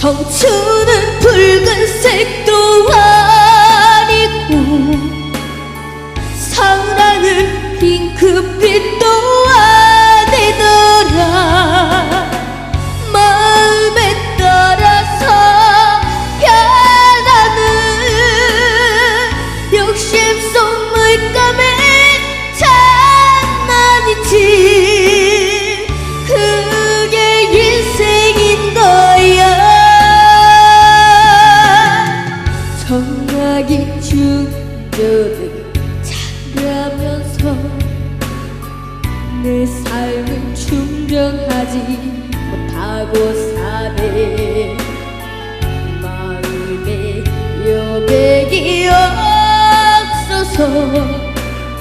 청춘은 붉은색도 아니고 사랑은 핑크빛도 정막이 충전을 잘하면서 내 삶은 충전하지 못하고 사네. 마음에 여백이 없어서